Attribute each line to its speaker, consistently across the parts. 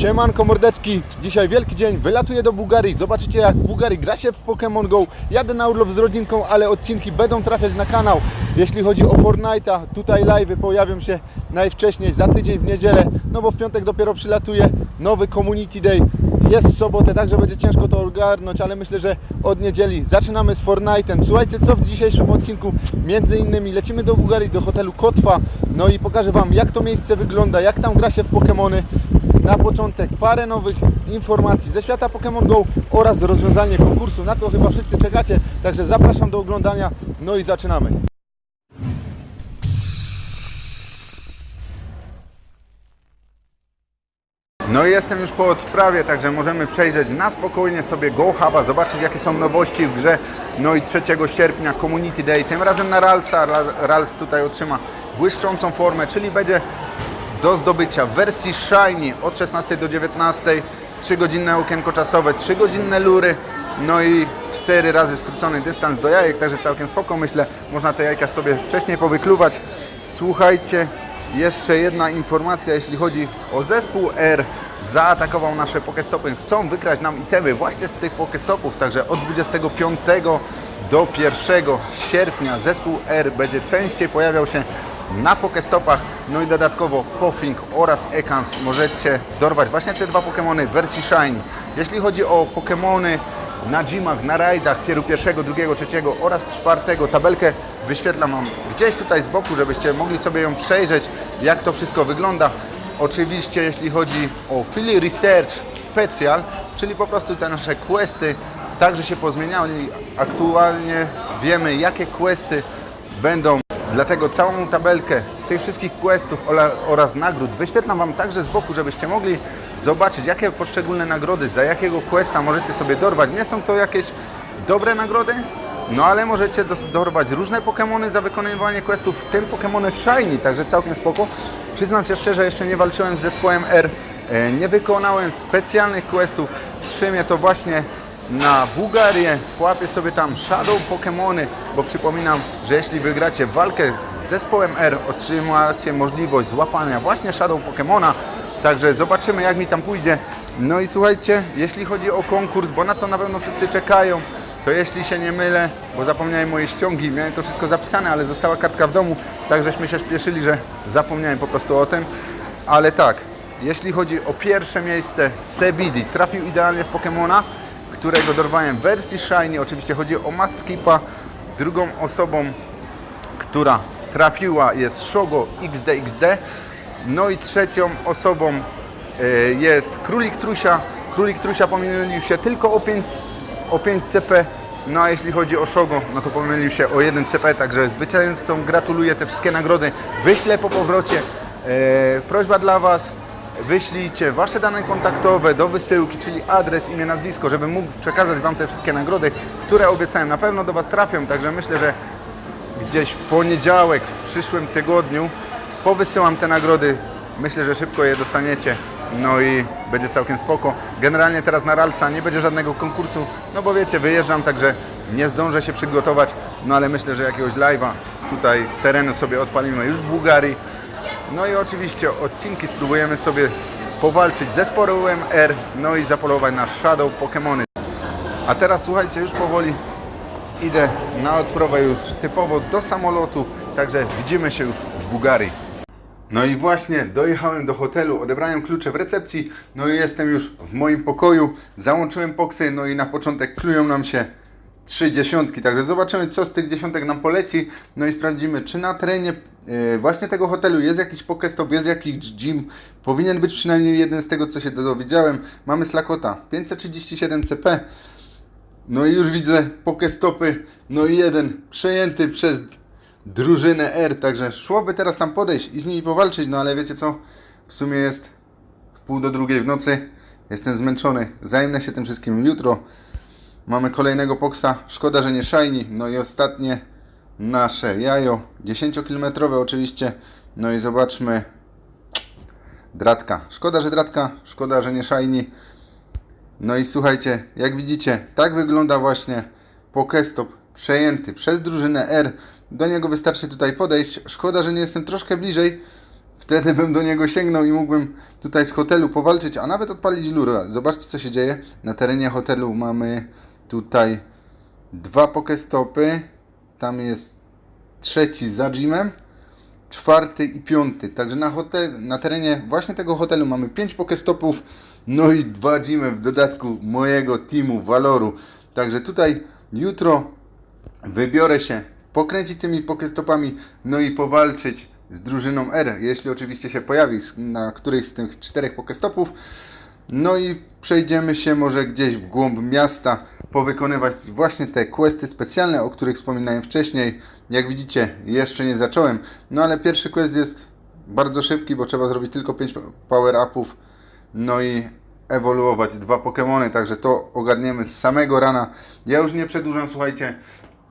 Speaker 1: Siemanko mordeczki, dzisiaj wielki dzień, wylatuję do Bułgarii, zobaczycie jak w Bułgarii gra się w Pokémon Go, jadę na urlop z rodzinką, ale odcinki będą trafiać na kanał. Jeśli chodzi o Fortnite'a, tutaj live'y pojawią się najwcześniej za tydzień w niedzielę, no bo w piątek dopiero przylatuje nowy Community Day, jest w sobotę, także będzie ciężko to ogarnąć, ale myślę, że od niedzieli zaczynamy z Fortnite'em. Słuchajcie, co w dzisiejszym odcinku, między innymi lecimy do Bułgarii, do hotelu Kotwa, no i pokażę Wam jak to miejsce wygląda, jak tam gra się w Pokémony. Na początek parę nowych informacji ze świata Pokémon Go oraz rozwiązanie konkursu. Na to chyba wszyscy czekacie, także zapraszam do oglądania, no i zaczynamy. No i jestem już po odprawie, także możemy przejrzeć na spokojnie sobie Go Huba, zobaczyć jakie są nowości w grze. No i 3 sierpnia Community Day, tym razem na Ralsa. Ra- Rals tutaj otrzyma błyszczącą formę, czyli będzie do zdobycia w wersji Shiny od 16 do 19, 3 godzinne okienko czasowe, 3 godzinne lury, no i 4 razy skrócony dystans do jajek, także całkiem spoko, myślę, można te jajka sobie wcześniej powykluwać. Słuchajcie, jeszcze jedna informacja, jeśli chodzi o zespół R, zaatakował nasze Pokestopy, chcą wykrać nam itemy właśnie z tych Pokestopów, także od 25 do 1 sierpnia zespół R będzie częściej pojawiał się na Pokestopach, no i dodatkowo Koffing oraz Ekans możecie dorwać właśnie te dwa Pokémony w wersji Shine. Jeśli chodzi o Pokémony na gymach, na rajdach tieru pierwszego, drugiego, trzeciego oraz czwartego, tabelkę wyświetlam Wam gdzieś tutaj z boku, żebyście mogli sobie ją przejrzeć, jak to wszystko wygląda. Oczywiście jeśli chodzi o Philly Research Special, czyli po prostu te nasze questy, także się pozmieniali. Aktualnie wiemy jakie questy będą Dlatego całą tabelkę tych wszystkich questów oraz nagród wyświetlam Wam także z boku, żebyście mogli zobaczyć, jakie poszczególne nagrody, za jakiego questa możecie sobie dorwać. Nie są to jakieś dobre nagrody, no ale możecie dorwać różne Pokémony za wykonywanie questów, w tym Pokémony Shiny, także całkiem spoko. Przyznam się szczerze, jeszcze nie walczyłem z zespołem R, e, nie wykonałem specjalnych questów, trzymię to właśnie na Bułgarię, łapię sobie tam Shadow Pokémony, bo przypominam, że jeśli wygracie walkę z zespołem R, otrzymacie możliwość złapania właśnie Shadow Pokémona, także zobaczymy jak mi tam pójdzie. No i słuchajcie, jeśli chodzi o konkurs, bo na to na pewno wszyscy czekają, to jeśli się nie mylę, bo zapomniałem moje ściągi, miałem to wszystko zapisane, ale została kartka w domu, tak żeśmy się śpieszyli, że zapomniałem po prostu o tym, ale tak, jeśli chodzi o pierwsze miejsce, Sebidi trafił idealnie w Pokémona, którego dorwałem w wersji Shiny. Oczywiście chodzi o Matkipa. Drugą osobą, która trafiła jest Shogo XDXD. No i trzecią osobą e, jest Królik Trusia. Królik Trusia pomylił się tylko o 5, o 5 CP. No a jeśli chodzi o Shogo, no to pomylił się o 1 CP, także zwycięzcom gratuluję te wszystkie nagrody. Wyślę po powrocie. E, prośba dla Was, wyślijcie Wasze dane kontaktowe do wysyłki, czyli adres, imię, nazwisko, żebym mógł przekazać Wam te wszystkie nagrody, które obiecałem. Na pewno do Was trafią, także myślę, że gdzieś w poniedziałek, w przyszłym tygodniu powysyłam te nagrody. Myślę, że szybko je dostaniecie. No i będzie całkiem spoko. Generalnie teraz na Ralca nie będzie żadnego konkursu, no bo wiecie, wyjeżdżam, także nie zdążę się przygotować. No ale myślę, że jakiegoś live'a tutaj z terenu sobie odpalimy już w Bułgarii. No i oczywiście odcinki spróbujemy sobie powalczyć ze zespołem R, no i zapolować na Shadow Pokémony. A teraz słuchajcie, już powoli idę na odprawę już typowo do samolotu, także widzimy się już w Bułgarii. No i właśnie dojechałem do hotelu, odebrałem klucze w recepcji, no i jestem już w moim pokoju, załączyłem poksy, no i na początek klują nam się trzy dziesiątki, także zobaczymy co z tych dziesiątek nam poleci, no i sprawdzimy czy na terenie właśnie tego hotelu jest jakiś pokestop, jest jakiś gym, powinien być przynajmniej jeden z tego co się dowiedziałem, mamy Slakota 537 CP, no i już widzę pokestopy, no i jeden przejęty przez drużynę R, także szłoby teraz tam podejść i z nimi powalczyć, no ale wiecie co, w sumie jest w pół do drugiej w nocy, jestem zmęczony, zajmę się tym wszystkim jutro, mamy kolejnego poksa, szkoda, że nie shiny, no i ostatnie nasze jajo, 10-kilometrowe oczywiście, no i zobaczmy, dratka, szkoda, że dratka, szkoda, że nie shiny, no i słuchajcie, jak widzicie, tak wygląda właśnie Pokestop przejęty przez drużynę R. Do niego wystarczy tutaj podejść. Szkoda, że nie jestem troszkę bliżej Wtedy bym do niego sięgnął i mógłbym tutaj z hotelu powalczyć, a nawet odpalić lurę. Zobaczcie co się dzieje. Na terenie hotelu mamy tutaj dwa pokestopy. Tam jest trzeci za gymem, czwarty i piąty. Także na, hotel, na terenie właśnie tego hotelu mamy pięć pokestopów, no i dwa gymy w dodatku mojego teamu Valoru. Także tutaj jutro wybiorę się pokręcić tymi pokestopami, no i powalczyć z drużyną R, jeśli oczywiście się pojawi na którejś z tych czterech pokestopów. No i przejdziemy się może gdzieś w głąb miasta, powykonywać właśnie te questy specjalne, o których wspominałem wcześniej. Jak widzicie, jeszcze nie zacząłem, no ale pierwszy quest jest bardzo szybki, bo trzeba zrobić tylko 5 power-upów, no i ewoluować dwa Pokémony, także to ogarniemy z samego rana. Ja już nie przedłużam, słuchajcie,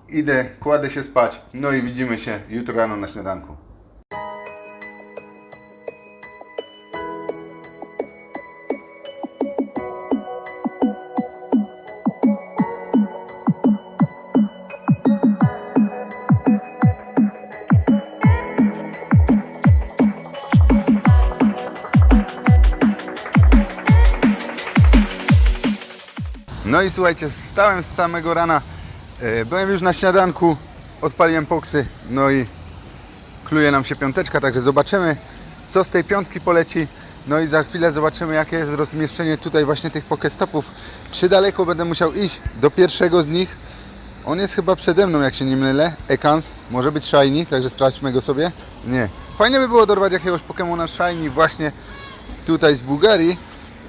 Speaker 1: idę, kładę się spać, no i widzimy się jutro rano na śniadanku. No i słuchajcie, wstałem z samego rana, e, byłem już na śniadanku, odpaliłem poksy, no i kluje nam się piąteczka, także zobaczymy co z tej piątki poleci. No i za chwilę zobaczymy jakie jest rozmieszczenie tutaj właśnie tych pokestopów. Czy daleko będę musiał iść do pierwszego z nich. On jest chyba przede mną, jak się nie mylę. Ekans, może być Shiny, także sprawdźmy go sobie. Nie. Fajnie by było dorwać jakiegoś Pokemona Shiny właśnie tutaj z Bułgarii.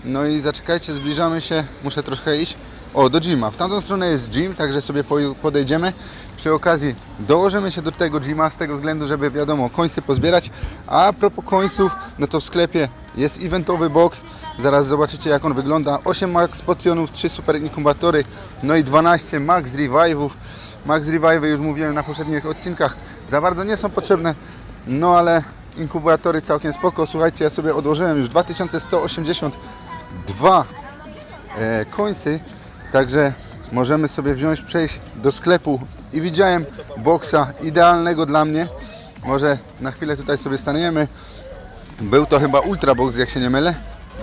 Speaker 1: No i zaczekajcie, zbliżamy się. Muszę troszkę iść. O, do gyma. W tamtą stronę jest gym, także sobie po- podejdziemy. Przy okazji dołożymy się do tego gyma z tego względu, żeby wiadomo, końsy pozbierać. A propos końców, no to w sklepie jest eventowy box. Zaraz zobaczycie jak on wygląda. 8 max potionów, 3 super inkubatory, no i 12 max revive'ów. Max revive'y już mówiłem na poprzednich odcinkach. Za bardzo nie są potrzebne, no ale inkubatory całkiem spoko. Słuchajcie, ja sobie odłożyłem już 2182 e, także możemy sobie wziąć, przejść do sklepu i widziałem boksa idealnego dla mnie. Może na chwilę tutaj sobie staniemy. Był to chyba Ultra Box, jak się nie mylę.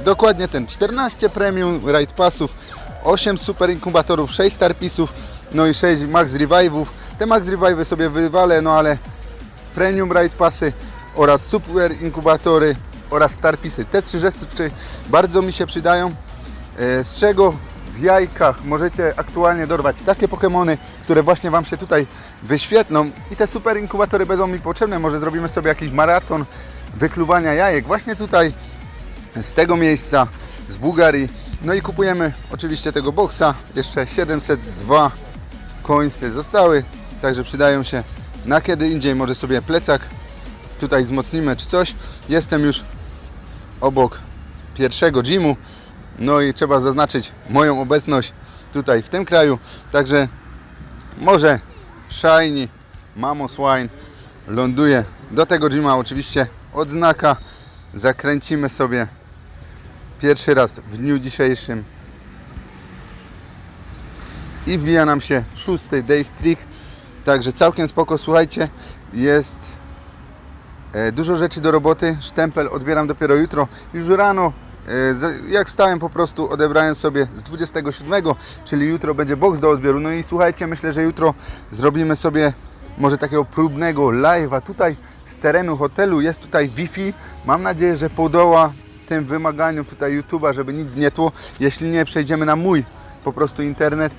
Speaker 1: Dokładnie ten 14 premium raid passów, 8 super inkubatorów, 6 star pisów, no i 6 max revive'ów. Te max revive'y sobie wywalę, no ale premium raid passy oraz super inkubatory oraz starpisy. Te trzy rzeczy bardzo mi się przydają, e, z czego w jajkach możecie aktualnie dorwać takie Pokémony, które właśnie Wam się tutaj wyświetlą i te super inkubatory będą mi potrzebne. Może zrobimy sobie jakiś maraton wykluwania jajek właśnie tutaj z tego miejsca, z Bułgarii. No i kupujemy oczywiście tego boksa. Jeszcze 702 końsy zostały, także przydają się na kiedy indziej. Może sobie plecak tutaj wzmocnimy czy coś. Jestem już obok pierwszego gymu. No i trzeba zaznaczyć moją obecność tutaj w tym kraju. Także może Shiny Mamo Swine ląduje do tego gyma oczywiście odznaka. Zakręcimy sobie pierwszy raz w dniu dzisiejszym i wbija nam się szósty day streak. Także całkiem spoko, słuchajcie, jest e, dużo rzeczy do roboty. Sztempel odbieram dopiero jutro. Już rano, jak wstałem po prostu odebrałem sobie z 27, czyli jutro będzie box do odbioru. No i słuchajcie, myślę, że jutro zrobimy sobie może takiego próbnego live'a tutaj z terenu hotelu. Jest tutaj Wi-Fi. Mam nadzieję, że podoła tym wymaganiom tutaj YouTube'a, żeby nic nie tło. Jeśli nie, przejdziemy na mój po prostu internet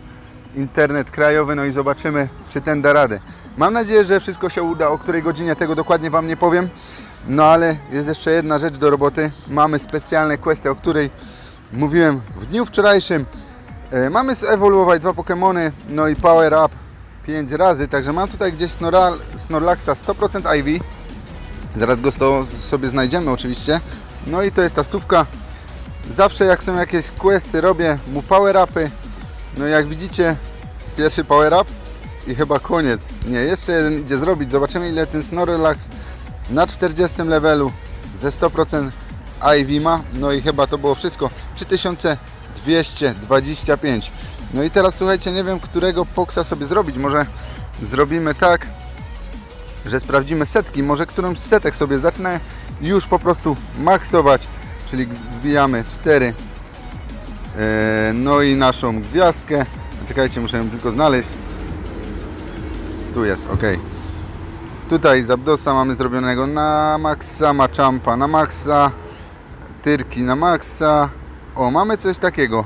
Speaker 1: internet krajowy, no i zobaczymy, czy ten da radę. Mam nadzieję, że wszystko się uda, o której godzinie tego dokładnie Wam nie powiem. No ale jest jeszcze jedna rzecz do roboty. Mamy specjalne questy, o której mówiłem w dniu wczorajszym. E, mamy ewoluować dwa Pokémony, no i power up 5 razy, także mam tutaj gdzieś Snoral, Snorlaxa 100% IV. Zaraz go sobie znajdziemy oczywiście. No i to jest ta stówka. Zawsze jak są jakieś questy robię mu power upy. No jak widzicie, pierwszy power up i chyba koniec. Nie, jeszcze jeden idzie zrobić. Zobaczymy ile ten Snorlax na 40 levelu ze 100% IV ma. No i chyba to było wszystko. 3225. No i teraz słuchajcie, nie wiem którego poksa sobie zrobić. Może zrobimy tak, że sprawdzimy setki. Może którąś z setek sobie zacznę już po prostu maksować, czyli wbijamy 4 E, no i naszą gwiazdkę. Czekajcie, muszę ją tylko znaleźć. Tu jest, ok. Tutaj z Abdosa mamy zrobionego na maksa, Machampa na maksa, Tyrki na maksa. O, mamy coś takiego.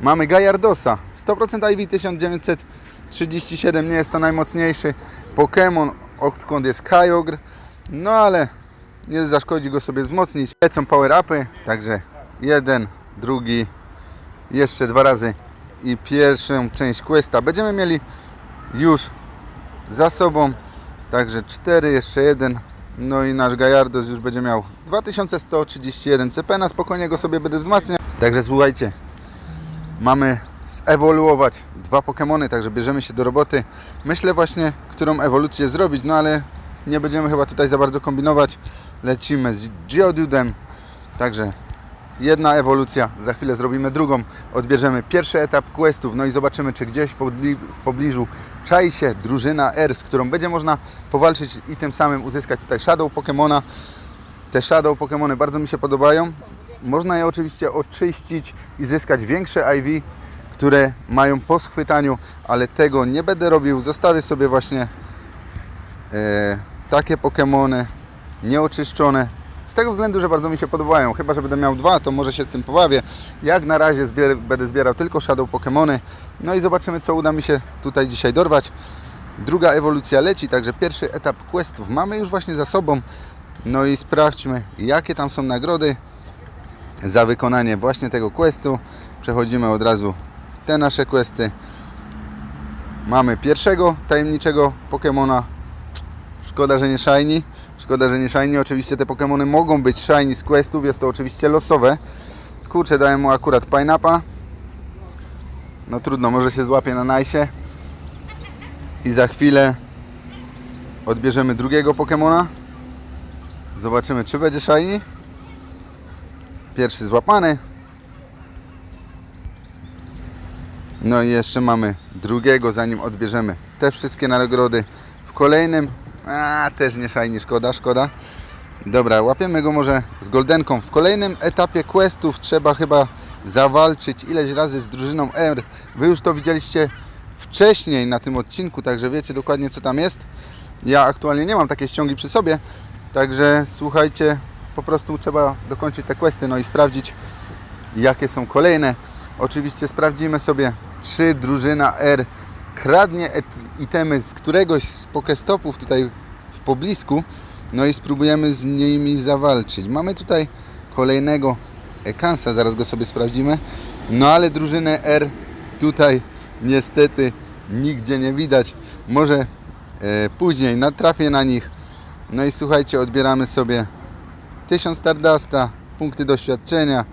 Speaker 1: Mamy Gajardosa. 100% IV 1937, nie jest to najmocniejszy Pokémon, odkąd jest Kyogre. No ale nie zaszkodzi go sobie wzmocnić. Lecą power upy, także jeden, drugi, jeszcze dwa razy i pierwszą część questa będziemy mieli już za sobą. Także 4, jeszcze jeden. No i nasz Gajardos już będzie miał 2131 CP. Na spokojnie go sobie będę wzmacniał. Także słuchajcie, mamy zewoluować dwa Pokémony, także bierzemy się do roboty. Myślę właśnie, którą ewolucję zrobić, no ale nie będziemy chyba tutaj za bardzo kombinować. Lecimy z Geodudem. Także jedna ewolucja, za chwilę zrobimy drugą, odbierzemy pierwszy etap questów, no i zobaczymy, czy gdzieś w pobliżu czai się drużyna R, z którą będzie można powalczyć i tym samym uzyskać tutaj Shadow Pokemona. Te Shadow Pokemony bardzo mi się podobają. Można je oczywiście oczyścić i zyskać większe IV, które mają po schwytaniu, ale tego nie będę robił. Zostawię sobie właśnie e, takie Pokemony nieoczyszczone. Z tego względu, że bardzo mi się podobają. Chyba, że będę miał dwa, to może się z tym pobawię. Jak na razie zbier- będę zbierał tylko Shadow Pokemony. No i zobaczymy, co uda mi się tutaj dzisiaj dorwać. Druga ewolucja leci, także pierwszy etap questów mamy już właśnie za sobą. No i sprawdźmy, jakie tam są nagrody za wykonanie właśnie tego questu. Przechodzimy od razu te nasze questy. Mamy pierwszego tajemniczego Pokemona. Szkoda, że nie shiny. Szkoda, że nie shiny. Oczywiście te Pokemony mogą być shiny z questów. Jest to oczywiście losowe. Kurczę, dałem mu akurat Pineappa. No trudno, może się złapie na najsie. I za chwilę odbierzemy drugiego Pokemona. Zobaczymy, czy będzie shiny. Pierwszy złapany. No i jeszcze mamy drugiego, zanim odbierzemy te wszystkie nagrody. W kolejnym, a też nie shiny, szkoda, szkoda. Dobra, łapiemy go może z goldenką. W kolejnym etapie questów trzeba chyba zawalczyć ileś razy z drużyną R. Wy już to widzieliście wcześniej na tym odcinku, także wiecie dokładnie co tam jest. Ja aktualnie nie mam takiej ściągi przy sobie, także słuchajcie, po prostu trzeba dokończyć te questy, no i sprawdzić jakie są kolejne. Oczywiście sprawdzimy sobie, czy drużyna R kradnie itemy z któregoś z pokestopów tutaj w poblisku, no i spróbujemy z nimi zawalczyć. Mamy tutaj kolejnego Ekansa, zaraz go sobie sprawdzimy. No ale drużynę R tutaj niestety nigdzie nie widać. Może e, później natrafię na nich. No i słuchajcie, odbieramy sobie 1000 Stardusta, punkty doświadczenia,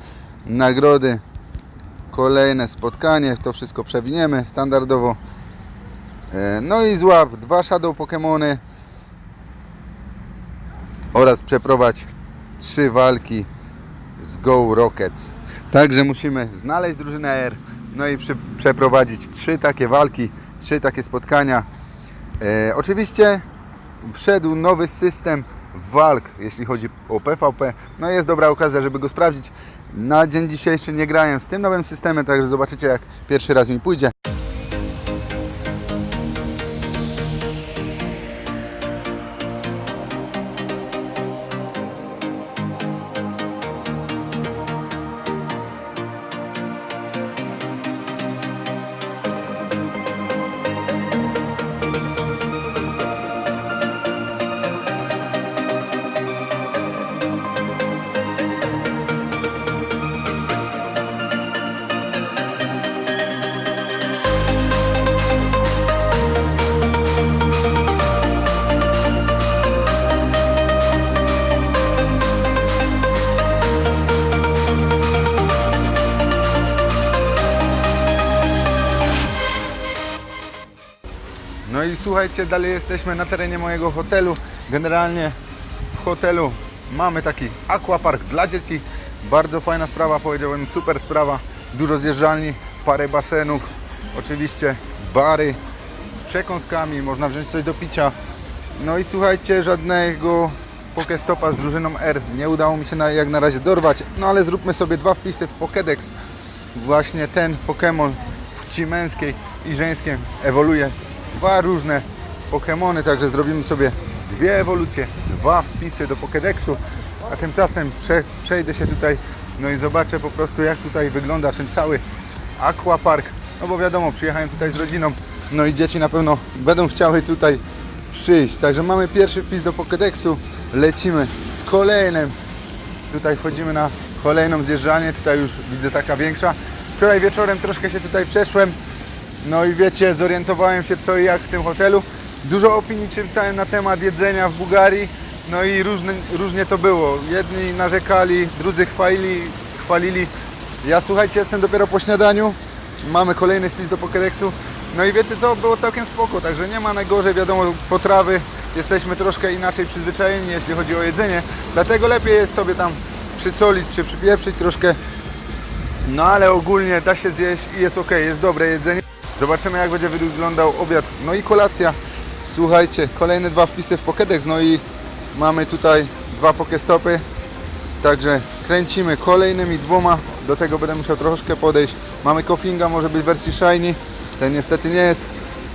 Speaker 1: nagrody, kolejne spotkanie, to wszystko przewiniemy standardowo. E, No i złap dwa Shadow Pokemony oraz przeprowadź trzy walki z Go Rocket. Także musimy znaleźć drużynę R, no i przeprowadzić trzy takie walki, trzy takie spotkania. E, oczywiście wszedł nowy system walk, jeśli chodzi o PvP. No jest dobra okazja, żeby go sprawdzić. Na dzień dzisiejszy nie grałem z tym nowym systemem, także zobaczycie jak pierwszy raz mi pójdzie. Słuchajcie, dalej jesteśmy na terenie mojego hotelu. Generalnie w hotelu mamy taki aquapark dla dzieci. Bardzo fajna sprawa, powiedziałbym super sprawa. Dużo zjeżdżalni, parę basenów, oczywiście bary z przekąskami, można wziąć coś do picia. No i słuchajcie, żadnego Pokestopa z drużyną R. Nie udało mi się na, jak na razie dorwać, no ale zróbmy sobie dwa wpisy w Pokédex. Właśnie ten Pokémon w płci męskiej i żeńskiej ewoluuje dwa różne Pokémony, także zrobimy sobie dwie ewolucje, dwa wpisy do Pokédexu, a tymczasem prze, przejdę się tutaj, no i zobaczę po prostu jak tutaj wygląda ten cały Aquapark, no bo wiadomo, przyjechałem tutaj z rodziną, no i dzieci na pewno będą chciały tutaj przyjść, także mamy pierwszy wpis do Pokédexu, lecimy z kolejnym, tutaj wchodzimy na kolejną zjeżdżalnię, tutaj już widzę taka większa, wczoraj wieczorem troszkę się tutaj przeszłem, no i wiecie, zorientowałem się co i jak w tym hotelu. Dużo opinii czytałem na temat jedzenia w Bułgarii, no i różny, różnie to było. Jedni narzekali, drudzy chwalili, chwalili. Ja słuchajcie, jestem dopiero po śniadaniu, mamy kolejny wpis do Pokédexu. No i wiecie co, było całkiem spoko, także nie ma najgorzej, wiadomo, potrawy. Jesteśmy troszkę inaczej przyzwyczajeni, jeśli chodzi o jedzenie, dlatego lepiej jest sobie tam przycolić czy przypieprzyć troszkę no ale ogólnie da się zjeść i jest ok, jest dobre jedzenie. Zobaczymy jak będzie wyglądał obiad. No i kolacja. Słuchajcie, kolejne dwa wpisy w Pokédex. No i mamy tutaj dwa Pokestopy. Także kręcimy kolejnymi dwoma. Do tego będę musiał troszkę podejść. Mamy Koflinga, może być w wersji Shiny. Ten niestety nie jest.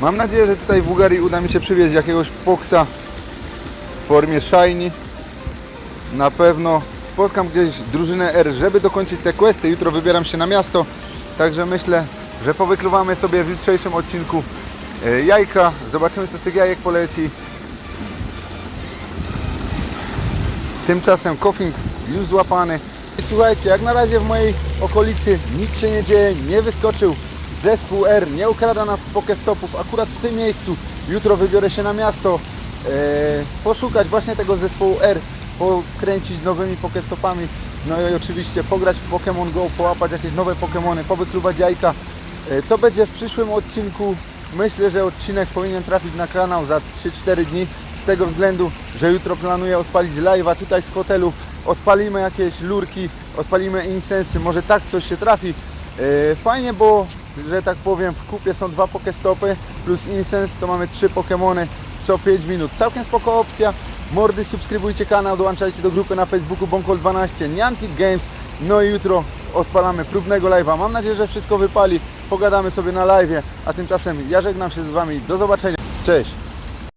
Speaker 1: Mam nadzieję, że tutaj w Bułgarii uda mi się przywieźć jakiegoś Foxa w formie Shiny. Na pewno spotkam gdzieś drużynę R, żeby dokończyć te questy. Jutro wybieram się na miasto, także myślę, że powykluwamy sobie w jutrzejszym odcinku e, jajka. Zobaczymy, co z tych jajek poleci. Tymczasem Kofing już złapany. Słuchajcie, jak na razie w mojej okolicy nic się nie dzieje, nie wyskoczył zespół R, nie ukrada nas z Pokestopów akurat w tym miejscu. Jutro wybiorę się na miasto, e, poszukać właśnie tego zespołu R, pokręcić nowymi Pokestopami, no i oczywiście pograć w Pokémon Go, połapać jakieś nowe Pokémony, powykluwać jajka. E, To będzie w przyszłym odcinku. Myślę, że odcinek powinien trafić na kanał za 3-4 dni z tego względu, że jutro planuję odpalić live'a tutaj z hotelu. Odpalimy jakieś lurki, odpalimy insensy, może tak coś się trafi. E, Fajnie, bo że tak powiem w kupie są dwa Pokestopy plus insens, to mamy trzy Pokémony co 5 minut. Całkiem spoko opcja. Mordy, subskrybujcie kanał, dołączajcie do grupy na Facebooku Bonkol12, Niantic Games. No i jutro odpalamy próbnego live'a. Mam nadzieję, że wszystko wypali. Pogadamy sobie na live'ie. A tymczasem ja żegnam się z Wami. Do zobaczenia. Cześć!